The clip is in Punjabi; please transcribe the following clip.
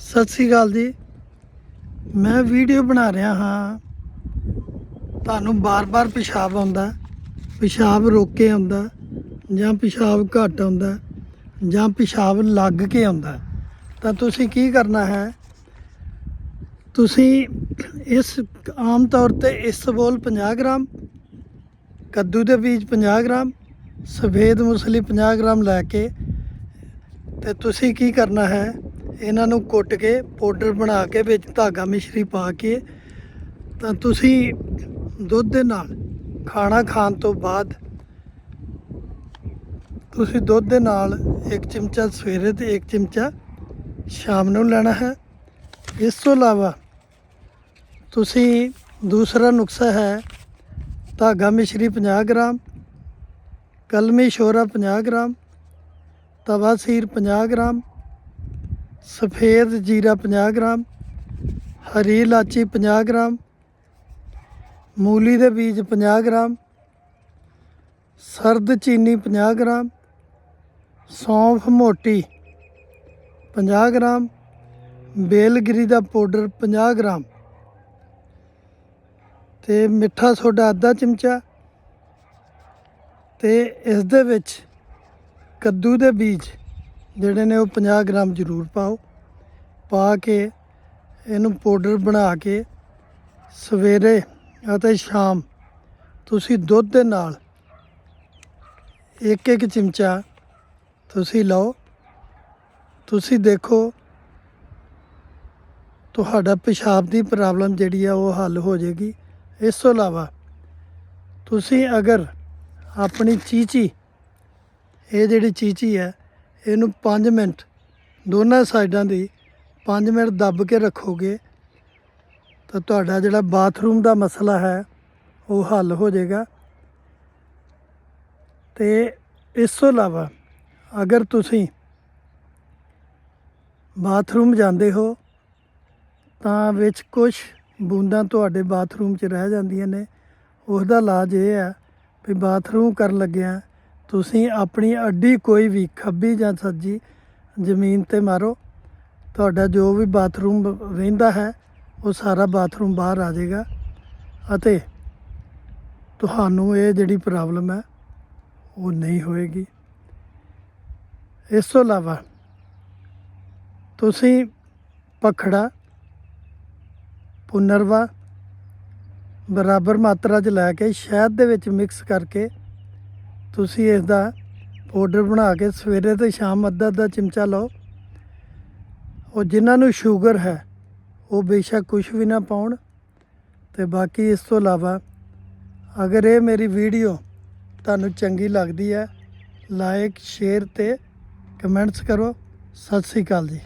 ਸਤਿ ਸ੍ਰੀ ਅਕਾਲ ਜੀ। ਮੈਂ ਵੀਡੀਓ ਬਣਾ ਰਿਹਾ ਹਾਂ। ਤੁਹਾਨੂੰ ਬਾਰ-ਬਾਰ ਪਿਸ਼ਾਬ ਆਉਂਦਾ ਪਿਸ਼ਾਬ ਰੋਕ ਕੇ ਆਉਂਦਾ ਜਾਂ ਪਿਸ਼ਾਬ ਘੱਟ ਆਉਂਦਾ ਜਾਂ ਪਿਸ਼ਾਬ ਲੱਗ ਕੇ ਆਉਂਦਾ ਤਾਂ ਤੁਸੀਂ ਕੀ ਕਰਨਾ ਹੈ? ਤੁਸੀਂ ਇਸ ਆਮ ਤੌਰ ਤੇ ਇਸ ਬੋਲ 50 ਗ੍ਰਾਮ, ਕੱਦੂ ਦੇ ਬੀਜ 50 ਗ੍ਰਾਮ, ਸਫੇਦ ਮੁਸਲੀ 50 ਗ੍ਰਾਮ ਲੈ ਕੇ ਤੇ ਤੁਸੀਂ ਕੀ ਕਰਨਾ ਹੈ? ਇਹਨਾਂ ਨੂੰ ਕੁੱਟ ਕੇ, ਪਾਊਡਰ ਬਣਾ ਕੇ ਵਿੱਚ ਧਾਗਾ ਮਿਸ਼ਰੀ ਪਾ ਕੇ, ਤਾਂ ਤੁਸੀਂ ਦੁੱਧ ਦੇ ਨਾਲ ਖਾਣਾ ਖਾਣ ਤੋਂ ਬਾਅਦ ਤੁਸੀਂ ਦੁੱਧ ਦੇ ਨਾਲ ਇੱਕ ਚਮਚਾ ਸਵੇਰੇ ਤੇ ਇੱਕ ਚਮਚਾ ਸ਼ਾਮ ਨੂੰ ਲੈਣਾ ਹੈ। ਇਸ ਤੋਂ ਇਲਾਵਾ ਤੁਸੀਂ ਦੂਸਰਾ ਨੁਸਖਾ ਹੈ ਧਾਗਾ ਮਿਸ਼ਰੀ 50 ਗ੍ਰਾਮ, ਕਲਮੀ ਸ਼ੋਰਾ 50 ਗ੍ਰਾਮ, ਤਵਾ ਸੀਰ 50 ਗ੍ਰਾਮ ਸਫੇਦ ਜੀਰਾ 50 ਗ੍ਰਾਮ, ਹਰੀ ਇਲਾਚੀ 50 ਗ੍ਰਾਮ, ਮੂਲੀ ਦੇ ਬੀਜ 50 ਗ੍ਰਾਮ, ਸਰਦ ਚੀਨੀ 50 ਗ੍ਰਾਮ, ਸੌਂਫ ਮੋਟੀ 50 ਗ੍ਰਾਮ, ਬੇਲਗਿਰੀ ਦਾ ਪਾਊਡਰ 50 ਗ੍ਰਾਮ ਤੇ ਮਿੱਠਾ ਸੋਡਾ ਅੱਧਾ ਚਮਚਾ ਤੇ ਇਸ ਦੇ ਵਿੱਚ ਕੱਦੂ ਦੇ ਬੀਜ ਜਿਹੜੇ ਨੇ ਉਹ 50 ਗ੍ਰਾਮ ਜ਼ਰੂਰ ਪਾਓ। ਪਾ ਕੇ ਇਹਨੂੰ ਪਾਊਡਰ ਬਣਾ ਕੇ ਸਵੇਰੇ ਅਤੇ ਸ਼ਾਮ ਤੁਸੀਂ ਦੁੱਧ ਦੇ ਨਾਲ ਇੱਕ ਇੱਕ ਚਮਚਾ ਤੁਸੀਂ ਲਓ। ਤੁਸੀਂ ਦੇਖੋ ਤੁਹਾਡਾ ਪਿਸ਼ਾਬ ਦੀ ਪ੍ਰੋਬਲਮ ਜਿਹੜੀ ਆ ਉਹ ਹੱਲ ਹੋ ਜਾਏਗੀ। ਇਸ ਤੋਂ ਇਲਾਵਾ ਤੁਸੀਂ ਅਗਰ ਆਪਣੀ ਚੀਚੀ, ਇਹ ਜਿਹੜੀ ਚੀਚੀ ਹੈ ਇਹਨੂੰ 5 ਮਿੰਟ ਦੋਨਾਂ ਸਾਈਡਾਂ ਦੀ 5 ਮਿੰਟ ਦੱਬ ਕੇ ਰੱਖੋਗੇ ਤਾਂ ਤੁਹਾਡਾ ਜਿਹੜਾ ਬਾਥਰੂਮ ਦਾ ਮਸਲਾ ਹੈ, ਉਹ ਹੱਲ ਹੋ ਜਾਏਗਾ। ਤੇ ਇਸ ਤੋਂ ਇਲਾਵਾ ਅਗਰ ਤੁਸੀਂ ਬਾਥਰੂਮ ਜਾਂਦੇ ਹੋ, ਤਾਂ ਵਿੱਚ ਕੁਝ ਬੂੰਦਾਂ ਤੁਹਾਡੇ ਬਾਥਰੂਮ 'ਚ ਰਹਿ ਜਾਂਦੀਆਂ ਨੇ। ਉਸ ਦਾ ਇਲਾਜ ਇਹ ਹੈ ਵੀ ਬਾਥਰੂਮ ਕਰਨ ਲੱਗਿਆ ਤੁਸੀਂ ਆਪਣੀ ਅੱਡੀ ਕੋਈ ਵੀ ਖੱਬੀ ਜਾਂ ਸੱਜੀ ਜ਼ਮੀਨ ਤੇ ਮਾਰੋ। ਤੁਹਾਡਾ ਜੋ ਵੀ ਬਾਥਰੂਮ ਰਹਿੰਦਾ ਹੈ, ਉਹ ਸਾਰਾ ਬਾਥਰੂਮ ਬਾਹਰ ਆ ਜਾਏਗਾ। ਅਤੇ ਤੁਹਾਨੂੰ ਇਹ ਜਿਹੜੀ ਪ੍ਰੋਬਲਮ ਹੈ, ਉਹ ਨਹੀਂ ਹੋਏਗੀ। ਇਸ ਤੋਂ ਇਲਾਵਾ ਤੁਸੀਂ ਪਖੜਾ ਪੁਨਰਵਾ ਬਰਾਬਰ ਮਾਤਰਾ 'ਚ ਲੈ ਕੇ ਸ਼ਹਿਦ ਦੇ ਵਿੱਚ ਮਿਕਸ ਕਰਕੇ ਤੁਸੀਂ ਇਸ ਦਾ ਪਾਊਡਰ ਬਣਾ ਕੇ ਸਵੇਰੇ ਤੇ ਸ਼ਾਮ ਅੱਧਾ ਅੱਧਾ ਚਮਚਾ ਲਓ। ਉਹ ਜਿਨ੍ਹਾਂ ਨੂੰ ਸ਼ੂਗਰ ਹੈ, ਉਹ ਬੇਸ਼ੱਕ ਕੁਝ ਵੀ ਨਾ ਪਾਉਣ। ਤੇ ਬਾਕੀ ਇਸ ਤੋਂ ਇਲਾਵਾ ਅਗਰ ਇਹ ਮੇਰੀ ਵੀਡੀਓ ਤੁਹਾਨੂੰ ਚੰਗੀ ਲੱਗਦੀ ਹੈ ਲਾਈਕ ਸ਼ੇਅਰ ਤੇ ਕਮੈਂਟਸ ਕਰੋ। ਸਤਿ ਸ੍ਰੀ ਅਕਾਲ ਜੀ।